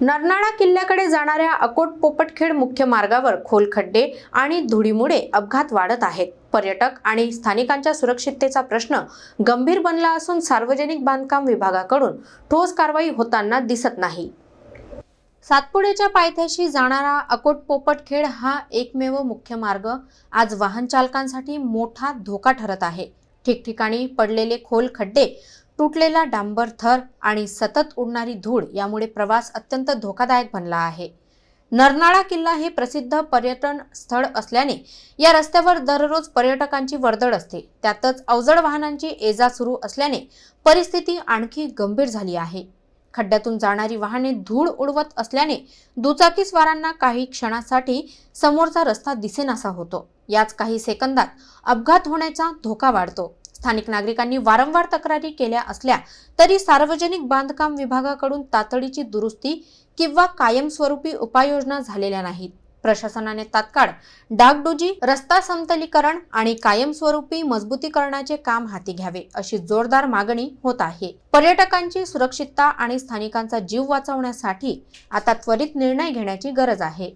नरनाळा किल्ल्याकडे जाणाऱ्या अकोट पोपटखेड मुख्य मार्गावर खोल खड्डे आणि धुळीमुळे अपघात वाढत आहेत. पर्यटक आणि स्थानिकांच्या सुरक्षिततेचा प्रश्न गंभीर बनला असून सार्वजनिक बांधकाम विभागाकडून ठोस कारवाई होताना दिसत नाही. सातपुड्याच्या पायथ्याशी जाणारा अकोट पोपटखेड हा एकमेव मुख्य मार्ग. आज वाहन चालकांसाठी मोठा धोका ठरत आहे. ठिकठिकाणी पडलेले खोल खड्डे तुटलेला डांबर थर आणि सतत उडणारी धूळ यामुळे प्रवास अत्यंत धोकादायक बनला आहे. नरनाळा किल्ला हे प्रसिद्ध पर्यटन स्थळ असल्याने या रस्त्यावर दररोज पर्यटकांची वर्दळ असते. त्यातच अवजड वाहनांची एजा सुरू असल्याने परिस्थिती आणखी गंभीर झाली आहे. खड्ड्यातून जाणारी वाहने धूळ उडवत असल्याने दुचाकीस्वारांना काही क्षणासाठी समोरचा रस्ता दिसेनासा होतो. याच काही सेकंदात अपघात होण्याचा धोका वाढतो. स्थानिक नागरिकांनी वारंवार तक्रारी केल्या असल्या तरी सार्वजनिक बांधकाम विभागाकडून तातडीची दुरुस्ती किंवा कायमस्वरूपी उपाययोजना झालेल्या नाहीत. प्रशासनाने तात्काळ डागडुजी रस्ता समतलीकरण आणि कायमस्वरूपी मजबूतीकरणाचे काम हाती घ्यावे अशी जोरदार मागणी होत आहे. पर्यटकांची सुरक्षितता आणि स्थानिकांचा जीव वाचवण्यासाठी आता त्वरित निर्णय घेण्याची गरज आहे.